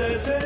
de.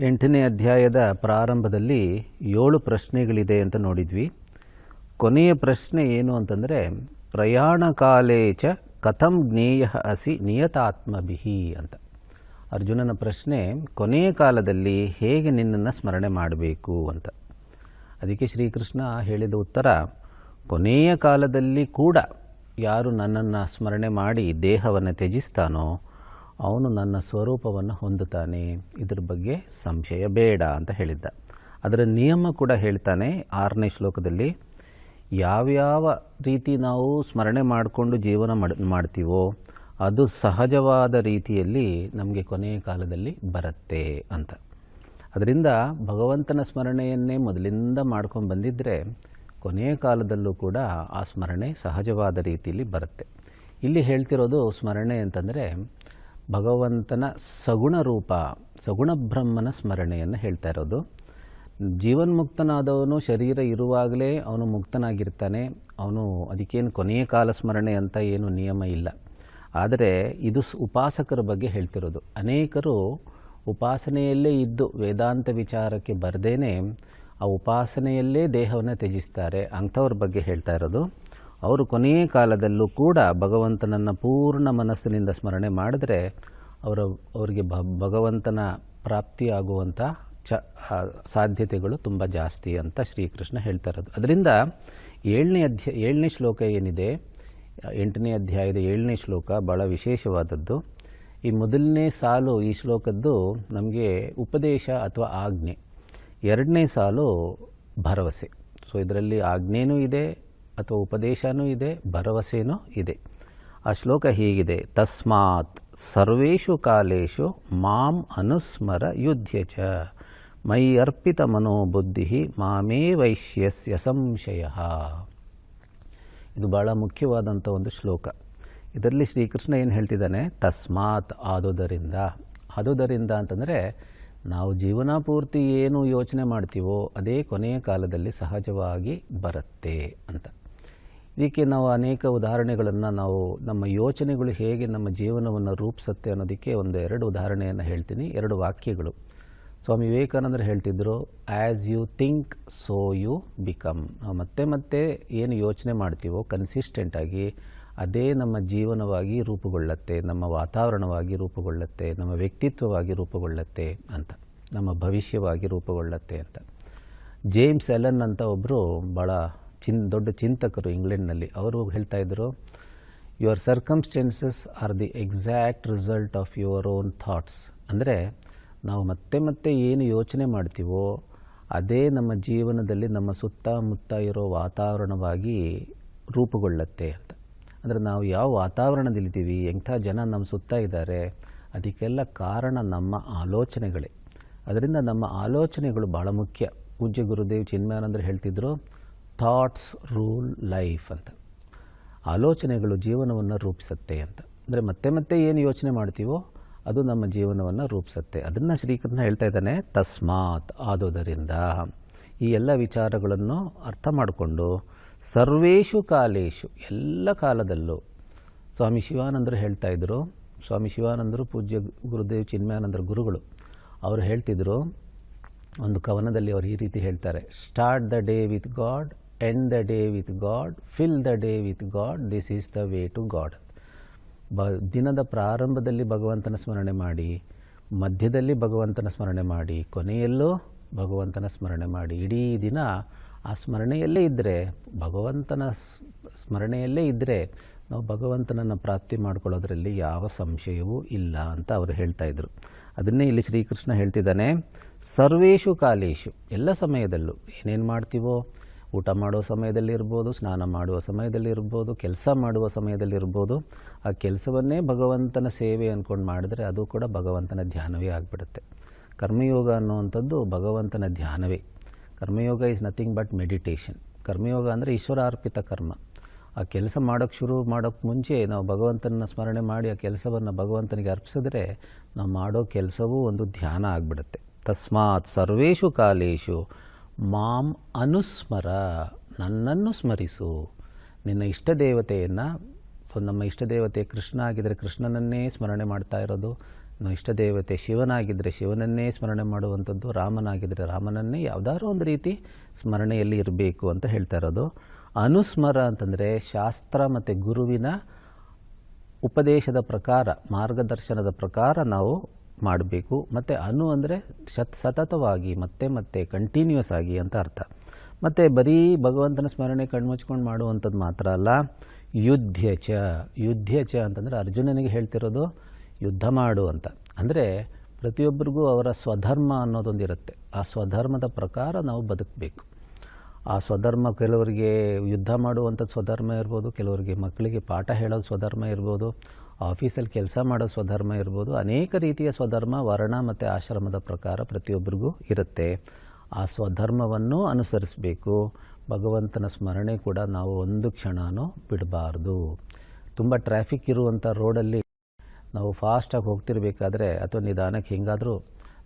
ಎಂಟನೇ ಅಧ್ಯಾಯದ ಪ್ರಾರಂಭದಲ್ಲಿ ಏಳು ಪ್ರಶ್ನೆಗಳಿದೆ ಅಂತ ನೋಡಿದ್ವಿ. ಕೊನೆಯ ಪ್ರಶ್ನೆ ಏನು ಅಂತಂದರೆ, ಪ್ರಯಾಣ ಕಾಲೇ ಚ ಕಥಂ ಜ್ಞೇಯ ಅಸಿ ನಿಯತಾತ್ಮಭಿಹಿ ಅಂತ. ಅರ್ಜುನನ ಪ್ರಶ್ನೆ, ಕೊನೆಯ ಕಾಲದಲ್ಲಿ ಹೇಗೆ ನಿನ್ನನ್ನು ಸ್ಮರಣೆ ಮಾಡಬೇಕು ಅಂತ. ಅದಕ್ಕೆ ಶ್ರೀಕೃಷ್ಣ ಹೇಳಿದ ಉತ್ತರ, ಕೊನೆಯ ಕಾಲದಲ್ಲಿ ಕೂಡ ಯಾರು ನನ್ನನ್ನು ಸ್ಮರಣೆ ಮಾಡಿ ದೇಹವನ್ನು ತ್ಯಜಿಸ್ತಾನೋ ಅವನು ನನ್ನ ಸ್ವರೂಪವನ್ನು ಹೊಂದುತ್ತಾನೆ. ಇದ್ರ ಬಗ್ಗೆ ಸಂಶಯ ಬೇಡ ಅಂತ ಹೇಳಿದ್ದ. ಅದರ ನಿಯಮ ಕೂಡ ಹೇಳ್ತಾನೆ ಆರನೇ ಶ್ಲೋಕದಲ್ಲಿ, ಯಾವ್ಯಾವ ರೀತಿ ನಾವು ಸ್ಮರಣೆ ಮಾಡಿಕೊಂಡು ಜೀವನ ಮಾಡ್, ಮಾಡ್ತೀವೋ ಅದು ಸಹಜವಾದ ರೀತಿಯಲ್ಲಿ ನಮಗೆ ಕೊನೆಯ ಕಾಲದಲ್ಲಿ ಬರುತ್ತೆ ಅಂತ. ಅದರಿಂದ ಭಗವಂತನ ಸ್ಮರಣೆಯನ್ನೇ ಮೊದಲಿಂದ ಮಾಡ್ಕೊಂಡು ಬಂದಿದ್ದರೆ ಕೊನೆಯ ಕಾಲದಲ್ಲೂ ಕೂಡ ಆ ಸ್ಮರಣೆ ಸಹಜವಾದ ರೀತಿಯಲ್ಲಿ ಬರುತ್ತೆ. ಇಲ್ಲಿ ಹೇಳ್ತಿರೋದು ಸ್ಮರಣೆ ಅಂತಂದರೆ ಭಗವಂತನ ಸಗುಣ ರೂಪ, ಸಗುಣ ಬ್ರಹ್ಮನ ಸ್ಮರಣೆಯನ್ನು ಹೇಳ್ತಾ ಇರೋದು. ಜೀವನ್ಮುಕ್ತನಾದವನು ಶರೀರ ಇರುವಾಗಲೇ ಅವನು ಮುಕ್ತನಾಗಿರ್ತಾನೆ. ಅವನು ಅದಕ್ಕೇನು ಕೊನೆಯ ಕಾಲ ಸ್ಮರಣೆ ಅಂತ ಏನು ನಿಯಮ ಇಲ್ಲ. ಆದರೆ ಇದು ಉಪಾಸಕರ ಬಗ್ಗೆ ಹೇಳ್ತಿರೋದು. ಅನೇಕರು ಉಪಾಸನೆಯಲ್ಲೇ ಇದ್ದು ವೇದಾಂತ ವಿಚಾರಕ್ಕೆ ಬರದೇನೆ ಆ ಉಪಾಸನೆಯಲ್ಲೇ ದೇಹವನ್ನು ತ್ಯಜಿಸ್ತಾರೆ ಅಂಥವ್ರ ಬಗ್ಗೆ ಹೇಳ್ತಾ ಇರೋದು. ಅವರು ಕೊನೆಯ ಕಾಲದಲ್ಲೂ ಕೂಡ ಭಗವಂತನನ್ನು ಪೂರ್ಣ ಮನಸ್ಸಿನಿಂದ ಸ್ಮರಣೆ ಮಾಡಿದ್ರೆ ಅವರ, ಅವರಿಗೆ ಭಗವಂತನ ಪ್ರಾಪ್ತಿಯಾಗುವಂಥ ಚ ಸಾಧ್ಯತೆಗಳು ತುಂಬ ಜಾಸ್ತಿ ಅಂತ ಶ್ರೀಕೃಷ್ಣ ಹೇಳ್ತಾ ಇರೋದು. ಅದರಿಂದ ಏಳನೇ ಅಧ್ಯ, ಏಳನೇ ಶ್ಲೋಕ ಏನಿದೆ, ಎಂಟನೇ ಅಧ್ಯಾಯದ ಏಳನೇ ಶ್ಲೋಕ ಭಾಳ ವಿಶೇಷವಾದದ್ದು. ಈ ಮೊದಲನೇ ಸಾಲು ಈ ಶ್ಲೋಕದ್ದು ನಮಗೆ ಉಪದೇಶ ಅಥವಾ ಆಜ್ಞೆ. ಎರಡನೇ ಸಾಲು ಭರವಸೆ. ಸೊ, ಇದರಲ್ಲಿ ಆಜ್ಞೆಯೂ ಇದೆ ಅಥವಾ ಉಪದೇಶನೂ ಇದೆ, ಭರವಸೆನೂ ಇದೆ. ಆ ಶ್ಲೋಕ ಹೀಗಿದೆ, ತಸ್ಮಾತ್ ಸರ್ವೇಷು ಕಾಲೇಶು ಮಾಂ ಅನುಸ್ಮರ ಯುದ್ಧ ಚ ಮೈ ಅರ್ಪಿತ ಮನೋಬುದ್ಧಿ ಮಾಮೇ ವೈಶ್ಯಸ್ಯ ಸಂಶಯ. ಇದು ಭಾಳ ಮುಖ್ಯವಾದಂಥ ಒಂದು ಶ್ಲೋಕ. ಇದರಲ್ಲಿ ಶ್ರೀಕೃಷ್ಣ ಏನು ಹೇಳ್ತಿದ್ದಾನೆ, ತಸ್ಮಾತ್ ಆದುದರಿಂದ. ಆದುದರಿಂದ ಅಂತಂದರೆ, ನಾವು ಜೀವನ ಪೂರ್ತಿ ಏನು ಯೋಚನೆ ಮಾಡ್ತೀವೋ, ಅದೇ ಕೊನೆಯ ಕಾಲದಲ್ಲಿ ಸಹಜವಾಗಿ ಬರುತ್ತೆ ಅಂತ. ಇದಕ್ಕೆ ನಾವು ಅನೇಕ ಉದಾಹರಣೆಗಳನ್ನು ನಾವು ನಮ್ಮ ಯೋಚನೆಗಳು ಹೇಗೆ ನಮ್ಮ ಜೀವನವನ್ನು ರೂಪಿಸುತ್ತೆ ಅನ್ನೋದಕ್ಕೆ ಒಂದು ಎರಡು ಉದಾಹರಣೆಯನ್ನು ಹೇಳ್ತೀನಿ. ಎರಡು ವಾಕ್ಯಗಳು. ಸ್ವಾಮಿ ವಿವೇಕಾನಂದರು ಹೇಳ್ತಿದ್ರು as you think so you become ನಾವು ಮತ್ತೆ ಮತ್ತೆ ಏನು ಯೋಚನೆ ಮಾಡ್ತೀವೋ ಕನ್ಸಿಸ್ಟೆಂಟಾಗಿ ಅದೇ ನಮ್ಮ ಜೀವನವಾಗಿ ರೂಪುಗೊಳ್ಳುತ್ತೆ, ನಮ್ಮ ವಾತಾವರಣವಾಗಿ ರೂಪುಗೊಳ್ಳುತ್ತೆ, ನಮ್ಮ ವ್ಯಕ್ತಿತ್ವವಾಗಿ ರೂಪುಗೊಳ್ಳುತ್ತೆ ಅಂತ, ನಮ್ಮ ಭವಿಷ್ಯವಾಗಿ ರೂಪುಗೊಳ್ಳುತ್ತೆ ಅಂತ. ಜೇಮ್ಸ್ ಎಲನ್ ಅಂತ ಒಬ್ಬರು ಭಾಳ ಚಿನ್, ದೊಡ್ಡ ಚಿಂತಕರು ಇಂಗ್ಲೆಂಡ್ನಲ್ಲಿ. ಅವರು ಹೇಳ್ತಾ ಇದ್ದರು your circumstances are the exact result of your own thoughts ಅಂದರೆ, ನಾವು ಮತ್ತೆ ಮತ್ತೆ ಏನು ಯೋಚನೆ ಮಾಡ್ತೀವೋ, ಅದೇ ನಮ್ಮ ಜೀವನದಲ್ಲಿ ನಮ್ಮ ಸುತ್ತಮುತ್ತ ಇರೋ ವಾತಾವರಣವಾಗಿ ರೂಪುಗೊಳ್ಳುತ್ತೆ ಅಂತ. ಅಂದರೆ, ನಾವು ಯಾವ ವಾತಾವರಣದಲ್ಲಿದ್ದೀವಿ ಎಂಥ ಜನ ನಮ್ಮ ಸುತ್ತ ಇದ್ದಾರೆ, ಅದಕ್ಕೆಲ್ಲ ಕಾರಣ ನಮ್ಮ ಆಲೋಚನೆಗಳೇ. ಅದರಿಂದ ನಮ್ಮ ಆಲೋಚನೆಗಳು ಭಾಳ ಮುಖ್ಯ. ಪೂಜ್ಯ ಗುರುದೇವ್ ಚಿನ್ಮಯಾನಂದರು ಹೇಳ್ತಿದ್ರು ಥಾಟ್ಸ್ ರೂಲ್ ಲೈಫ್ ಅಂತ. ಆಲೋಚನೆಗಳು ಜೀವನವನ್ನು ರೂಪಿಸುತ್ತೆ ಅಂತ. ಅಂದರೆ ಮತ್ತೆ ಮತ್ತೆ ಏನು ಯೋಚನೆ ಮಾಡ್ತೀವೋ ಅದು ನಮ್ಮ ಜೀವನವನ್ನು ರೂಪಿಸುತ್ತೆ. ಅದನ್ನು ಶ್ರೀಕೃಷ್ಣ ಹೇಳ್ತಾ ಇದ್ದಾನೆ, ತಸ್ಮಾತ್ ಆದುದರಿಂದ. ಈ ಎಲ್ಲ ವಿಚಾರಗಳನ್ನು ಅರ್ಥ ಮಾಡಿಕೊಂಡು ಸರ್ವೇಷು ಕಾಲೇಶು ಎಲ್ಲ ಕಾಲದಲ್ಲೂ ಸ್ವಾಮಿ ಶಿವಾನಂದರು ಹೇಳ್ತಾ ಇದ್ದರು ಸ್ವಾಮಿ ಶಿವಾನಂದರು ಪೂಜ್ಯ ಗುರುದೇವ್ ಚಿನ್ಮಯಾನಂದರ ಗುರುಗಳು, ಅವರು ಹೇಳ್ತಿದ್ರು, ಒಂದು ಕವನದಲ್ಲಿ ಅವರು ಈ ರೀತಿ ಹೇಳ್ತಾರೆ start the day with God end the day with God fill the day with God this is the way to God ಬ, ದಿನದ ಪ್ರಾರಂಭದಲ್ಲಿ ಭಗವಂತನ ಸ್ಮರಣೆ ಮಾಡಿ, ಮಧ್ಯದಲ್ಲಿ ಭಗವಂತನ ಸ್ಮರಣೆ ಮಾಡಿ, ಕೊನೆಯಲ್ಲೂ ಭಗವಂತನ ಸ್ಮರಣೆ ಮಾಡಿ. ಇಡೀ ದಿನ ಆ ಸ್ಮರಣೆಯಲ್ಲೇ ಇದ್ದರೆ ಭಗವಂತನ ಸ್ಮರಣೆಯಲ್ಲೇ ಇದ್ದರೆ ನಾವು ಭಗವಂತನನ್ನು ಪ್ರಾಪ್ತಿ ಮಾಡ್ಕೊಳ್ಳೋದ್ರಲ್ಲಿ ಯಾವ ಸಂಶಯವೂ ಇಲ್ಲ ಅಂತ ಅವರು ಹೇಳ್ತಾ ಇದ್ರು. ಅದನ್ನೇ ಇಲ್ಲಿ ಶ್ರೀಕೃಷ್ಣ ಹೇಳ್ತಿದ್ದಾನೆ, ಸರ್ವೇಷು ಕಾಲೇಶು ಎಲ್ಲ ಸಮಯದಲ್ಲೂ ಏನೇನು ಮಾಡ್ತೀವೋ ಊಟ ಮಾಡುವ ಸಮಯದಲ್ಲಿ ಇರ್ಬೋದು ಸ್ನಾನ ಮಾಡುವ ಸಮಯದಲ್ಲಿ ಇರ್ಬೋದು ಕೆಲಸ ಮಾಡುವ ಸಮಯದಲ್ಲಿ ಇರ್ಬೋದು ಆ ಕೆಲಸವನ್ನೇ ಭಗವಂತನ ಸೇವೆ ಅಂದ್ಕೊಂಡು ಮಾಡಿದ್ರೆ ಅದು ಕೂಡ ಭಗವಂತನ ಧ್ಯಾನವೇ ಆಗಿಬಿಡುತ್ತೆ. ಕರ್ಮಯೋಗ ಅನ್ನುವಂಥದ್ದು ಭಗವಂತನ ಧ್ಯಾನವೇ. Karmayoga is nothing but meditation karma yoga ಅಂದರೆ ಈಶ್ವರಾರ್ಪಿತ ಕರ್ಮ. ಆ ಕೆಲಸ ಮಾಡೋಕ್ಕೆ ಶುರು ಮಾಡೋಕ್ಕೆ ಮುಂಚೆ ನಾವು ಭಗವಂತನ ಸ್ಮರಣೆ ಮಾಡಿ ಆ ಕೆಲಸವನ್ನು ಭಗವಂತನಿಗೆ ಅರ್ಪಿಸಿದ್ರೆ ನಾವು ಮಾಡೋ ಕೆಲಸವೂ ಒಂದು ಧ್ಯಾನ ಆಗಿಬಿಡುತ್ತೆ. ತಸ್ಮಾತ್ ಸರ್ವೇಷು ಕಾಲೇಶು ಮಾಂ ಅನುಸ್ಮರ, ನನ್ನನ್ನು ಸ್ಮರಿಸು. ನಿನ್ನ ಇಷ್ಟ ದೇವತೆಯನ್ನು ಸೊ ನಮ್ಮ ಇಷ್ಟ ದೇವತೆ ಕೃಷ್ಣ ಆಗಿದ್ದರೆ ಕೃಷ್ಣನನ್ನೇ ಸ್ಮರಣೆ ಮಾಡ್ತಾ ಇರೋದು. ನಮ್ಮ ಇಷ್ಟ ದೇವತೆ ಶಿವನಾಗಿದ್ದರೆ ಶಿವನನ್ನೇ ಸ್ಮರಣೆ ಮಾಡುವಂಥದ್ದು ರಾಮನಾಗಿದ್ದರೆ ರಾಮನನ್ನೇ ಯಾವುದಾದ್ರೂ ಒಂದು ರೀತಿ ಸ್ಮರಣೆಯಲ್ಲಿ ಇರಬೇಕು ಅಂತ ಹೇಳ್ತಾ ಇರೋದು. ಅನುಸ್ಮರ ಅಂತಂದರೆ ಶಾಸ್ತ್ರ ಮತ್ತು ಗುರುವಿನ ಉಪದೇಶದ ಪ್ರಕಾರ, ಮಾರ್ಗದರ್ಶನದ ಪ್ರಕಾರ ನಾವು ಮಾಡಬೇಕು. ಮತ್ತು ಅನು ಅಂದರೆ ಶತ್, ಸತತವಾಗಿ, ಮತ್ತೆ ಮತ್ತೆ ಕಂಟಿನ್ಯೂಸ್ ಆಗಿ ಅಂತ ಅರ್ಥ. ಮತ್ತು ಬರೀ ಭಗವಂತನ ಸ್ಮರಣೆ ಕಣ್ಮುಚ್ಕೊಂಡು ಮಾಡುವಂಥದ್ದು ಮಾತ್ರ ಅಲ್ಲ ಯುದ್ಧ ಚ ಯುದ್ಧ ಚ ಅಂತಂದರೆ ಅರ್ಜುನನಿಗೆ ಹೇಳ್ತಿರೋದು ಯುದ್ಧ ಮಾಡು ಅಂತ. ಅಂದರೆ ಪ್ರತಿಯೊಬ್ಬರಿಗೂ ಅವರ ಸ್ವಧರ್ಮ ಅನ್ನೋದೊಂದು ಇರುತ್ತೆ. ಆ ಸ್ವಧರ್ಮದ ಪ್ರಕಾರ ನಾವು ಬದುಕಬೇಕು. ಆ ಸ್ವಧರ್ಮ ಕೆಲವರಿಗೆ ಯುದ್ಧ ಮಾಡುವಂಥದ್ದು ಸ್ವಧರ್ಮ ಇರ್ಬೋದು, ಕೆಲವರಿಗೆ ಮಕ್ಕಳಿಗೆ ಪಾಠ ಹೇಳೋದು ಸ್ವಧರ್ಮ ಇರ್ಬೋದು ಆಫೀಸಲ್ಲಿ ಕೆಲಸ ಮಾಡೋ ಸ್ವಧರ್ಮ ಇರ್ಬೋದು, ಅನೇಕ ರೀತಿಯ ಸ್ವಧರ್ಮ, ವರ್ಣ ಮತ್ತು ಆಶ್ರಮದ ಪ್ರಕಾರ ಪ್ರತಿಯೊಬ್ಬರಿಗೂ ಇರುತ್ತೆ. ಆ ಸ್ವಧರ್ಮವನ್ನು ಅನುಸರಿಸಬೇಕು. ಭಗವಂತನ ಸ್ಮರಣೆ ಕೂಡ ನಾವು ಒಂದು ಕ್ಷಣನೂ ಬಿಡಬಾರ್ದು. ತುಂಬ ಟ್ರಾಫಿಕ್ ಇರುವಂಥ ರೋಡಲ್ಲಿ ನಾವು ಫಾಸ್ಟಾಗಿ ಹೋಗ್ತಿರ್ಬೇಕಾದ್ರೆ ಅಥವಾ ನಿಧಾನಕ್ಕೆ ಹಿಂಗಾದರೂ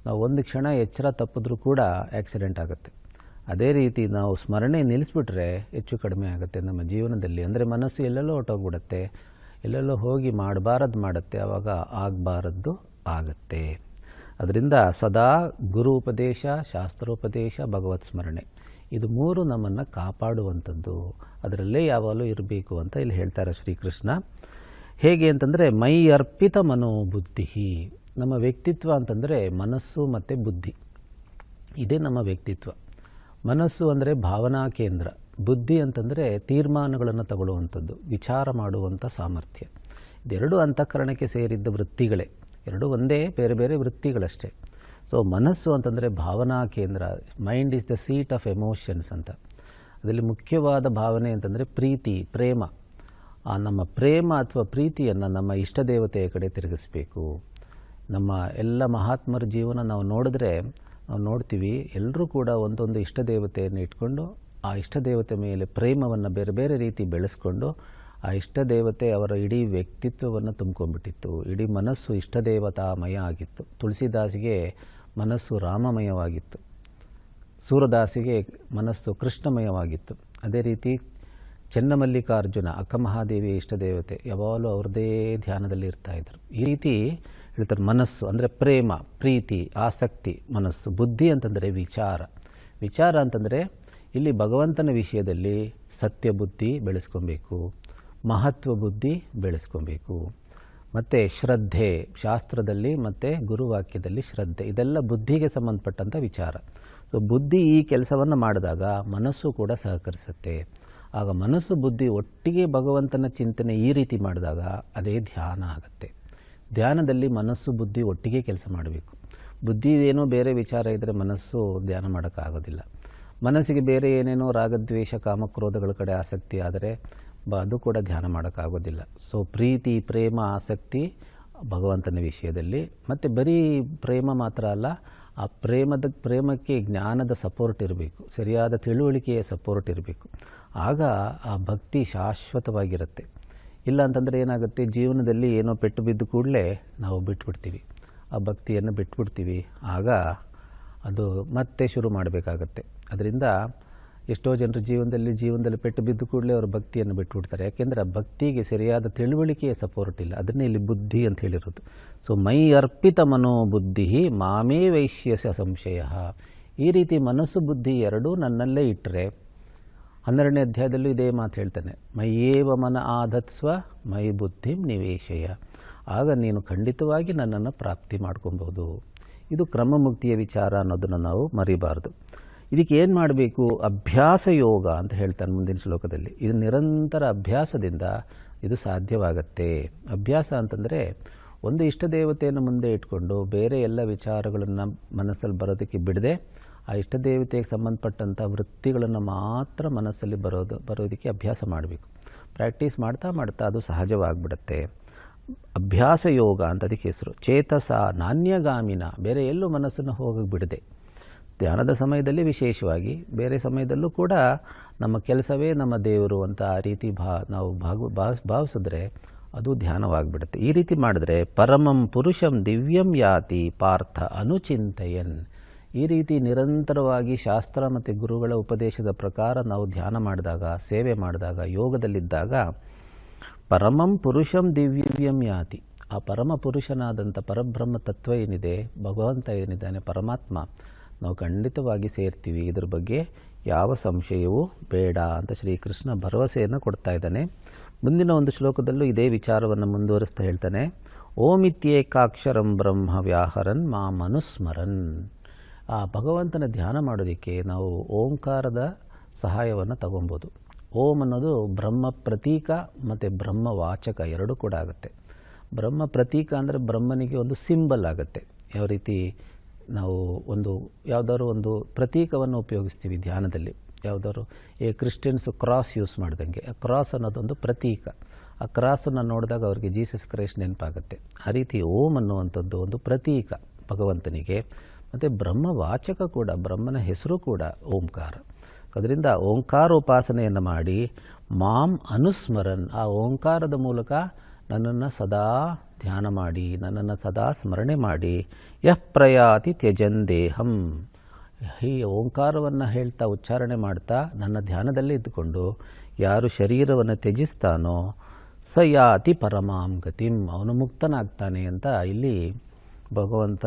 ನಾವು ಒಂದು ಕ್ಷಣ ಎಚ್ಚರ ತಪ್ಪಿದ್ರೂ ಕೂಡ ಆ್ಯಕ್ಸಿಡೆಂಟ್ ಆಗುತ್ತೆ. ಅದೇ ರೀತಿ ನಾವು ಸ್ಮರಣೆ ನಿಲ್ಲಿಸ್ಬಿಟ್ರೆ ಹೆಚ್ಚು ಕಡಿಮೆ ಆಗುತ್ತೆ ನಮ್ಮ ಜೀವನದಲ್ಲಿ. ಅಂದರೆ ಮನಸ್ಸು ಎಲ್ಲೆಲ್ಲೋ ಹೊಟ್ಟೋಗ್ಬಿಡುತ್ತೆ ಎಲ್ಲೆಲ್ಲೋ ಹೋಗಿ ಮಾಡಬಾರದು ಮಾಡುತ್ತೆ ಆವಾಗ ಆಗಬಾರದ್ದು ಆಗುತ್ತೆ. ಅದರಿಂದ ಸದಾ ಗುರು ಉಪದೇಶ ಶಾಸ್ತ್ರೋಪದೇಶ, ಭಗವತ್ ಸ್ಮರಣೆ. ಇದು ಮೂರು ನಮ್ಮನ್ನು ಕಾಪಾಡುವಂಥದ್ದು. ಅದರಲ್ಲೇ ಯಾವಾಗಲೂ ಇರಬೇಕು ಅಂತ ಇಲ್ಲಿ ಹೇಳ್ತಾರೆ ಶ್ರೀಕೃಷ್ಣ. ಹೇಗೆ ಅಂತಂದರೆ, ಮೈ ಅರ್ಪಿತ ಮನೋಬುದ್ಧಿ. ನಮ್ಮ ವ್ಯಕ್ತಿತ್ವ ಅಂತಂದರೆ ಮನಸ್ಸು ಮತ್ತು ಬುದ್ಧಿ. ಇದೇ ನಮ್ಮ ವ್ಯಕ್ತಿತ್ವ. ಮನಸ್ಸು ಅಂದರೆ ಭಾವನಾ ಕೇಂದ್ರ. ಬುದ್ಧಿ ಅಂತಂದರೆ ತೀರ್ಮಾನಗಳನ್ನು ತಗೊಳ್ಳುವಂಥದ್ದು, ವಿಚಾರ ಮಾಡುವಂಥ ಸಾಮರ್ಥ್ಯ. ಇದೆರಡು ಅಂತಃಕರಣಕ್ಕೆ ಸೇರಿದ್ದ ವೃತ್ತಿಗಳೇ, ಎರಡು ಒಂದೇ ಬೇರೆ ಬೇರೆ ವೃತ್ತಿಗಳಷ್ಟೇ. ಸೊ ಮನಸ್ಸು ಅಂತಂದರೆ ಭಾವನಾ ಕೇಂದ್ರ mind is the seat of emotions ಅಂತ. ಅದರಲ್ಲಿ ಮುಖ್ಯವಾದ ಭಾವನೆ ಅಂತಂದರೆ ಪ್ರೀತಿ, ಪ್ರೇಮ. ಆ ನಮ್ಮ ಪ್ರೇಮ ಅಥವಾ ಪ್ರೀತಿಯನ್ನು ನಮ್ಮ ಇಷ್ಟ ದೇವತೆಯ ಕಡೆ ತಿರುಗಿಸ್ಬೇಕು. ನಮ್ಮ ಎಲ್ಲ ಮಹಾತ್ಮರ ಜೀವನ ನಾವು ನೋಡಿದ್ರೆ, ನಾವು ನೋಡ್ತೀವಿ ಎಲ್ಲರೂ ಕೂಡ ಒಂದೊಂದು ಇಷ್ಟ ದೇವತೆಯನ್ನು ಇಟ್ಕೊಂಡು ಆ ಇಷ್ಟ ದೇವತೆ ಮೇಲೆ ಪ್ರೇಮವನ್ನು ಬೇರೆ ಬೇರೆ ರೀತಿ ಬೆಳೆಸ್ಕೊಂಡು ಆ ಇಷ್ಟ ದೇವತೆ ಅವರ ಇಡೀ ವ್ಯಕ್ತಿತ್ವವನ್ನು ತುಂಬ್ಕೊಂಡ್ಬಿಟ್ಟಿತ್ತು. ಇಡೀ ಮನಸ್ಸು ಇಷ್ಟ ದೇವತಾಮಯ ಆಗಿತ್ತು. ತುಳಸಿದಾಸಿಗೆ ಮನಸ್ಸು ರಾಮಮಯವಾಗಿತ್ತು. ಸೂರದಾಸಿಗೆ ಮನಸ್ಸು ಕೃಷ್ಣಮಯವಾಗಿತ್ತು. ಅದೇ ರೀತಿ ಚೆನ್ನಮಲ್ಲಿಕಾರ್ಜುನ ಇಷ್ಟ ದೇವತೆ ಯಾವಾಗಲೂ ಅವ್ರದ್ದೇ ಧ್ಯಾನದಲ್ಲಿ ಇರ್ತಾ ಇದ್ರು. ಈ ರೀತಿ ಹೇಳ್ತಾರೆ ಮನಸ್ಸು ಅಂದರೆ ಪ್ರೇಮ, ಪ್ರೀತಿ, ಆಸಕ್ತಿ, ಮನಸ್ಸು, ಬುದ್ಧಿ ಅಂತಂದರೆ ವಿಚಾರ. ವಿಚಾರ ಅಂತಂದರೆ ಇಲ್ಲಿ ಭಗವಂತನ ವಿಷಯದಲ್ಲಿ ಸತ್ಯ ಬುದ್ಧಿ ಬೆಳೆಸ್ಕೊಬೇಕು, ಮಹತ್ವ ಬುದ್ಧಿ ಬೆಳೆಸ್ಕೊಬೇಕು. ಮತ್ತು ಶ್ರದ್ಧೆ, ಶಾಸ್ತ್ರದಲ್ಲಿ ಮತ್ತು ಗುರುವಾಕ್ಯದಲ್ಲಿ ಶ್ರದ್ಧೆ, ಇದೆಲ್ಲ ಬುದ್ಧಿಗೆ ಸಂಬಂಧಪಟ್ಟಂಥ ವಿಚಾರ. ಸೊ ಬುದ್ಧಿ ಈ ಕೆಲಸವನ್ನು ಮಾಡಿದಾಗ ಮನಸ್ಸು ಕೂಡ ಸಹಕರಿಸುತ್ತೆ. ಆಗ ಮನಸ್ಸು ಬುದ್ಧಿ ಒಟ್ಟಿಗೆ ಭಗವಂತನ ಚಿಂತನೆ ಈ ರೀತಿ ಮಾಡಿದಾಗ ಅದೇ ಧ್ಯಾನ ಆಗುತ್ತೆ. ಧ್ಯಾನದಲ್ಲಿ ಮನಸ್ಸು ಬುದ್ಧಿ ಒಟ್ಟಿಗೆ ಕೆಲಸ ಮಾಡಬೇಕು. ಬುದ್ಧಿ ಏನೋ ಬೇರೆ ವಿಚಾರ ಇದ್ದರೆ ಮನಸ್ಸು ಧ್ಯಾನ ಮಾಡೋಕ್ಕಾಗೋದಿಲ್ಲ. ಮನಸ್ಸಿಗೆ ಬೇರೆ ಏನೇನೋ ರಾಗದ್ವೇಷ, ಕಾಮಕ್ರೋಧಗಳ ಕಡೆ ಆಸಕ್ತಿ ಆದರೆ ಬ ಅದು ಕೂಡ ಧ್ಯಾನ ಮಾಡೋಕ್ಕಾಗೋದಿಲ್ಲ. ಸೊ ಪ್ರೀತಿ, ಪ್ರೇಮ, ಆಸಕ್ತಿ ಭಗವಂತನ ವಿಷಯದಲ್ಲಿ. ಮತ್ತು ಬರೀ ಪ್ರೇಮ ಮಾತ್ರ ಅಲ್ಲ, ಆ ಪ್ರೇಮದ, ಪ್ರೇಮಕ್ಕೆ ಜ್ಞಾನದ ಸಪೋರ್ಟ್ ಇರಬೇಕು. ಸರಿಯಾದ ತಿಳುವಳಿಕೆಯ ಸಪೋರ್ಟ್ ಇರಬೇಕು. ಆಗ ಆ ಭಕ್ತಿ ಶಾಶ್ವತವಾಗಿರುತ್ತೆ. ಇಲ್ಲ ಅಂತಂದರೆ ಏನಾಗುತ್ತೆ, ಜೀವನದಲ್ಲಿ ಏನೋ ಪೆಟ್ಟು ಬಿದ್ದ ಕೂಡಲೇ ನಾವು ಬಿಟ್ಬಿಡ್ತೀವಿ. ಆ ಭಕ್ತಿಯನ್ನು ಬಿಟ್ಬಿಡ್ತೀವಿ. ಆಗ ಅದು ಮತ್ತೆ ಶುರು ಮಾಡಬೇಕಾಗತ್ತೆ. ಅದರಿಂದ ಎಷ್ಟೋ ಜನರು ಜೀವನದಲ್ಲಿ ಜೀವನದಲ್ಲಿ ಪೆಟ್ಟು ಬಿದ್ದು ಕೂಡಲೇ ಅವರು ಭಕ್ತಿಯನ್ನು ಬಿಟ್ಬಿಡ್ತಾರೆ ಯಾಕೆಂದರೆ ಭಕ್ತಿಗೆ ಸರಿಯಾದ ತಿಳುವಳಿಕೆಯ ಸಪೋರ್ಟ್ ಇಲ್ಲ. ಅದನ್ನೇ ಇಲ್ಲಿ ಬುದ್ಧಿ ಅಂತ ಹೇಳಿರೋದು. ಸೊ ಮೈ ಅರ್ಪಿತ ಮನೋಬುದ್ಧಿ ಮಾಮೇ ವೈಶ್ಯಸ ಸಂಶಯ. ಈ ರೀತಿ ಮನಸ್ಸು ಬುದ್ಧಿ ಎರಡೂ ನನ್ನಲ್ಲೇ ಇಟ್ಟರೆ ಹನ್ನೆರಡನೇ ಅಧ್ಯಾಯದಲ್ಲೂ ಇದೇ ಮಾತು ಹೇಳ್ತಾನೆ. ಮೈಯೇವ ಮನ ಆಧತ್ಸ್ವ, ಮೈ ಬುದ್ಧಿಂ ನಿವೇಶಯ. ಆಗ ನೀನು ಖಂಡಿತವಾಗಿ ನನ್ನನ್ನು ಪ್ರಾಪ್ತಿ ಮಾಡ್ಕೊಬೋದು ಇದು ಕ್ರಮಮುಕ್ತಿಯ ವಿಚಾರ ಅನ್ನೋದನ್ನು ನಾವು ಮರಿಬಾರ್ದು. ಇದಕ್ಕೆ ಏನು ಮಾಡಬೇಕು? ಅಭ್ಯಾಸ ಯೋಗ ಅಂತ ಹೇಳ್ತಾನೆ ಮುಂದಿನ ಶ್ಲೋಕದಲ್ಲಿ. ಇದು ನಿರಂತರ ಅಭ್ಯಾಸದಿಂದ ಇದು ಸಾಧ್ಯವಾಗತ್ತೆ. ಅಭ್ಯಾಸ ಅಂತಂದರೆ ಒಂದು ಇಷ್ಟ ದೇವತೆಯನ್ನು ಮುಂದೆ ಇಟ್ಕೊಂಡು ಬೇರೆ ಎಲ್ಲ ವಿಚಾರಗಳನ್ನು ಮನಸ್ಸಲ್ಲಿ ಬರೋದಕ್ಕೆ ಬಿಡದೆ, ಆ ಇಷ್ಟ ದೇವತೆಗೆ ಸಂಬಂಧಪಟ್ಟಂಥ ವೃತ್ತಿಗಳನ್ನು ಮಾತ್ರ ಮನಸ್ಸಲ್ಲಿ ಬರೋದು, ಬರೋದಕ್ಕೆ ಅಭ್ಯಾಸ ಮಾಡಬೇಕು. ಪ್ರಾಕ್ಟೀಸ್ ಮಾಡ್ತಾ ಮಾಡ್ತಾ ಅದು ಸಹಜವಾಗಿಬಿಡುತ್ತೆ. ಅಭ್ಯಾಸ ಯೋಗ ಅಂತ ಅದಕ್ಕೆ ಹೆಸರು. ಚೇತಸ, ನಾಣ್ಯಗಾಮಿನ, ಬೇರೆ ಎಲ್ಲೂ ಮನಸ್ಸನ್ನು ಹೋಗಕ್ಕೆ ಬಿಡದೆ. ಧ್ಯಾನದ ಸಮಯದಲ್ಲಿ ವಿಶೇಷವಾಗಿ, ಬೇರೆ ಸಮಯದಲ್ಲೂ ಕೂಡ ನಮ್ಮ ಕೆಲಸವೇ ನಮ್ಮ ದೇವರು ಅಂತ ಆ ರೀತಿ ಭಾ, ನಾವು ಭಾಗ ಭಾವ ಭಾವಿಸಿದ್ರೆ ಅದು ಧ್ಯಾನವಾಗಿಬಿಡುತ್ತೆ. ಈ ರೀತಿ ಮಾಡಿದ್ರೆ ಪರಮಂ ಪುರುಷಂ ದಿವ್ಯಂ ಯಾತಿ ಪಾರ್ಥ ಅನುಚಿಂತಯನ್. ಈ ರೀತಿ ನಿರಂತರವಾಗಿ ಶಾಸ್ತ್ರ ಮತ್ತು ಗುರುಗಳ ಉಪದೇಶದ ಪ್ರಕಾರ ನಾವು ಧ್ಯಾನ ಮಾಡಿದಾಗ, ಸೇವೆ ಮಾಡಿದಾಗ, ಯೋಗದಲ್ಲಿದ್ದಾಗ ಪರಮಂ ಪುರುಷಂ ದಿವ್ಯವ್ಯಂ ಯಾತಿ. ಆ ಪರಮ ಪುರುಷನಾದಂಥ ಪರಬ್ರಹ್ಮ ತತ್ವ ಏನಿದೆ? ಭಗವಂತ ಏನಿದ್ದಾನೆ? ಪರಮಾತ್ಮ. ನಾವು ಖಂಡಿತವಾಗಿ ಸೇರ್ತೀವಿ. ಇದ್ರ ಬಗ್ಗೆ ಯಾವ ಸಂಶಯವೂ ಬೇಡ ಅಂತ ಶ್ರೀಕೃಷ್ಣ ಭರವಸೆಯನ್ನು ಕೊಡ್ತಾ ಇದ್ದಾನೆ. ಮುಂದಿನ ಒಂದು ಶ್ಲೋಕದಲ್ಲೂ ಇದೇ ವಿಚಾರವನ್ನು ಮುಂದುವರಿಸ್ತಾ ಹೇಳ್ತಾನೆ. ಓಮಿತ್ಯೇಕಾಕ್ಷರಂ ಬ್ರಹ್ಮ ವ್ಯಾಹರನ್ ಮಾ ಮನುಸ್ಮರನ್ ಆ ಭಗವಂತನ ಧ್ಯಾನ ಮಾಡೋದಕ್ಕೆ ನಾವು ಓಂಕಾರದ ಸಹಾಯವನ್ನು ತಗೊಬೋದು. ಓಂ ಅನ್ನೋದು ಬ್ರಹ್ಮ ಪ್ರತೀಕ ಮತ್ತು ಬ್ರಹ್ಮ ವಾಚಕ ಎರಡೂ ಕೂಡ ಆಗುತ್ತೆ. ಬ್ರಹ್ಮ ಪ್ರತೀಕ ಅಂದರೆ ಬ್ರಹ್ಮನಿಗೆ ಒಂದು ಸಿಂಬಲ್ ಆಗುತ್ತೆ. ಯಾವ ರೀತಿ ನಾವು ಒಂದು ಯಾವುದಾದ್ರು ಒಂದು ಪ್ರತೀಕವನ್ನು ಉಪಯೋಗಿಸ್ತೀವಿ ಧ್ಯಾನದಲ್ಲಿ. ಯಾವುದಾದ್ರು ಈ ಕ್ರಿಶ್ಚಿಯನ್ಸು ಕ್ರಾಸ್ ಯೂಸ್ ಮಾಡಿದಂಗೆ. ಆ ಕ್ರಾಸ್ ಅನ್ನೋದೊಂದು ಪ್ರತೀಕ. ಆ ಕ್ರಾಸನ್ನು ನೋಡಿದಾಗ ಅವರಿಗೆ ಜೀಸಸ್ ಕ್ರೈಸ್ಟ್ ನೆನಪಾಗುತ್ತೆ. ಆ ರೀತಿ ಓಂ ಅನ್ನುವಂಥದ್ದು ಒಂದು ಪ್ರತೀಕ ಭಗವಂತನಿಗೆ. ಮತ್ತು ಬ್ರಹ್ಮವಾಚಕ ಕೂಡ, ಬ್ರಹ್ಮನ ಹೆಸರು ಕೂಡ ಓಂಕಾರ. ಅದರಿಂದ ಓಂಕಾರ ಉಪಾಸನೆಯನ್ನು ಮಾಡಿ ಮಾಂ ಅನುಸ್ಮರನ್, ಆ ಓಂಕಾರದ ಮೂಲಕ ನನ್ನನ್ನು ಸದಾ ಧ್ಯಾನ ಮಾಡಿ, ನನ್ನನ್ನು ಸದಾ ಸ್ಮರಣೆ ಮಾಡಿ. ಯಃ ಪ್ರಯಾತಿ ತ್ಯಜನ್ ದೇಹಂ. ಈ ಓಂಕಾರವನ್ನು ಹೇಳ್ತಾ ಉಚ್ಚಾರಣೆ ಮಾಡ್ತಾ ನನ್ನ ಧ್ಯಾನದಲ್ಲೇ ಇದ್ದುಕೊಂಡು ಯಾರು ಶರೀರವನ್ನು ತ್ಯಜಿಸ್ತಾನೋ ಸ ಯಾತಿ ಪರಮಾಂ ಗತಿಂ, ಅವನು ಮುಕ್ತನಾಗ್ತಾನೆ ಅಂತ ಇಲ್ಲಿ ಭಗವಂತ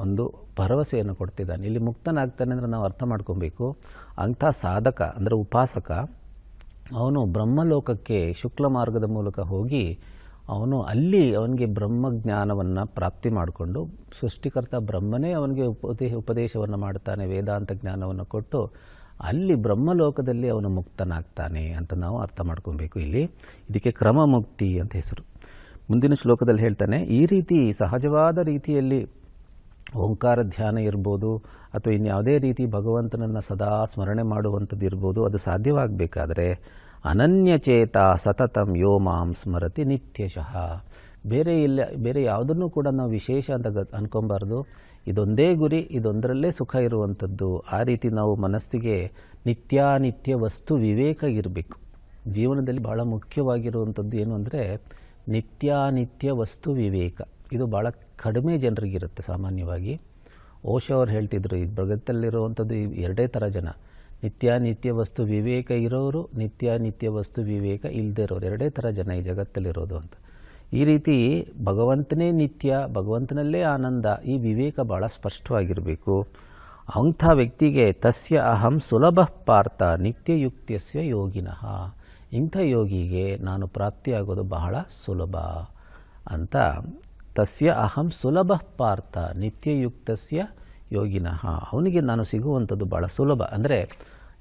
ಒಂದು ಭರವಸೆಯನ್ನು ಕೊಡ್ತಿದ್ದಾನೆ. ಇಲ್ಲಿ ಮುಕ್ತನಾಗ್ತಾನೆ ಅಂದರೆ ನಾವು ಅರ್ಥ ಮಾಡ್ಕೊಬೇಕು. ಅಂಥ ಸಾಧಕ ಅಂದರೆ ಉಪಾಸಕ, ಅವನು ಬ್ರಹ್ಮಲೋಕಕ್ಕೆ ಶುಕ್ಲ ಮಾರ್ಗದ ಮೂಲಕ ಹೋಗಿ ಅವನು ಅಲ್ಲಿ ಅವನಿಗೆ ಬ್ರಹ್ಮಜ್ಞಾನವನ್ನು ಪ್ರಾಪ್ತಿ ಮಾಡಿಕೊಂಡು ಸೃಷ್ಟಿಕರ್ತ ಬ್ರಹ್ಮನೇ ಅವನಿಗೆ ಉಪದೇ, ಉಪದೇಶವನ್ನು ಮಾಡ್ತಾನೆ, ವೇದಾಂತ ಜ್ಞಾನವನ್ನು ಕೊಟ್ಟು ಅಲ್ಲಿ ಬ್ರಹ್ಮಲೋಕದಲ್ಲಿ ಅವನು ಮುಕ್ತನಾಗ್ತಾನೆ ಅಂತ ನಾವು ಅರ್ಥ ಮಾಡ್ಕೊಬೇಕು ಇಲ್ಲಿ. ಇದಕ್ಕೆ ಕ್ರಮ ಮುಕ್ತಿ ಅಂತ ಹೆಸರು. ಮುಂದಿನ ಶ್ಲೋಕದಲ್ಲಿ ಹೇಳ್ತಾನೆ, ಈ ರೀತಿ ಸಹಜವಾದ ರೀತಿಯಲ್ಲಿ ಓಂಕಾರ ಧ್ಯಾನ ಇರ್ಬೋದು ಅಥವಾ ಇನ್ಯಾವುದೇ ರೀತಿ ಭಗವಂತನನ್ನು ಸದಾ ಸ್ಮರಣೆ ಮಾಡುವಂಥದ್ದು ಇರ್ಬೋದು, ಅದು ಸಾಧ್ಯವಾಗಬೇಕಾದ್ರೆ ಅನನ್ಯಚೇತ ಸತತಂ ಯೋ ಮಾಂ ಸ್ಮರತಿ ನಿತ್ಯಶಃ. ಬೇರೆ ಇಲ್ಲ, ಬೇರೆ ಯಾವುದನ್ನು ಕೂಡ ನಾವು ವಿಶೇಷ ಅಂತ ಗ, ಅನ್ಕೊಬಾರ್ದು. ಇದೊಂದೇ ಗುರಿ, ಇದೊಂದರಲ್ಲೇ ಸುಖ ಇರುವಂಥದ್ದು. ಆ ರೀತಿ ನಾವು ಮನಸ್ಸಿಗೆ ನಿತ್ಯಾನಿತ್ಯ ವಸ್ತು ವಿವೇಕ ಇರಬೇಕು. ಜೀವನದಲ್ಲಿ ಬಹಳ ಮುಖ್ಯವಾಗಿರುವಂಥದ್ದು ಏನು ಅಂದರೆ ನಿತ್ಯಾನಿತ್ಯ ವಸ್ತು ವಿವೇಕ. ಇದು ಭಾಳ ಕಡಿಮೆ ಜನರಿಗಿರುತ್ತೆ ಸಾಮಾನ್ಯವಾಗಿ. ಓಶೋ ಅವ್ರು ಹೇಳ್ತಿದ್ರು, ಈ ಜಗತ್ತಲ್ಲಿರುವಂಥದ್ದು ಎರಡೇ ಥರ ಜನ. ನಿತ್ಯಾನಿತ್ಯ ವಸ್ತು ವಿವೇಕ ಇರೋರು ನಿತ್ಯಾನಿತ್ಯ ವಸ್ತು ವಿವೇಕ ಇಲ್ಲದೆ ಇರೋರು. ಎರಡೇ ಥರ ಜನ ಈ ಜಗತ್ತಲ್ಲಿರೋದು ಅಂತ. ಈ ರೀತಿ ಭಗವಂತನೇ ನಿತ್ಯ, ಭಗವಂತನಲ್ಲೇ ಆನಂದ, ಈ ವಿವೇಕ ಭಾಳ ಸ್ಪಷ್ಟವಾಗಿರಬೇಕು. ಅಂಥ ವ್ಯಕ್ತಿಗೆ ತಸ್ಯ ಅಹಂ ಸುಲಭ ಪಾರ್ಥ ನಿತ್ಯಯುಕ್ತಸ್ಯ ಯೋಗಿನಃ. ಇಂಥ ಯೋಗಿಗೆ ನಾನು ಪ್ರಾಪ್ತಿಯಾಗೋದು ಬಹಳ ಸುಲಭ ಅಂತ ತಸ್ಯ ಅಹಂ ಸುಲಭ ಪಾರ್ಥ ನಿತ್ಯಯುಕ್ತಸ್ಯ ಯೋಗಿನಃ. ಅವನಿಗೆ ನಾನು ಸಿಗುವಂಥದ್ದು ಭಾಳ ಸುಲಭ. ಅಂದರೆ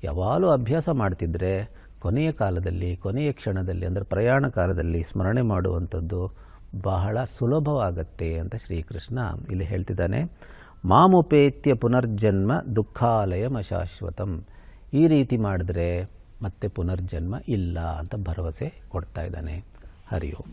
ಯಾವಾಗಲೂ ಅಭ್ಯಾಸ ಮಾಡ್ತಿದ್ರೆ ಕೊನೆಯ ಕಾಲದಲ್ಲಿ, ಕೊನೆಯ ಕ್ಷಣದಲ್ಲಿ, ಅಂದರೆ ಪ್ರಯಾಣ ಕಾಲದಲ್ಲಿ ಸ್ಮರಣೆ ಮಾಡುವಂಥದ್ದು ಬಹಳ ಸುಲಭವಾಗತ್ತೆ ಅಂತ ಶ್ರೀಕೃಷ್ಣ ಇಲ್ಲಿ ಹೇಳ್ತಿದ್ದಾನೆ. ಮಾಮುಪೇತ್ಯ ಪುನರ್ಜನ್ಮ ದುಃಖಾಲಯಂ ಅಶಾಶ್ವತಂ. ಈ ರೀತಿ ಮಾಡಿದ್ರೆ ಮತ್ತೆ ಪುನರ್ಜನ್ಮ ಇಲ್ಲ ಅಂತ ಭರವಸೆ ಕೊಡ್ತಾ ಇದ್ದಾನೆ. ಹರಿ ಓಂ.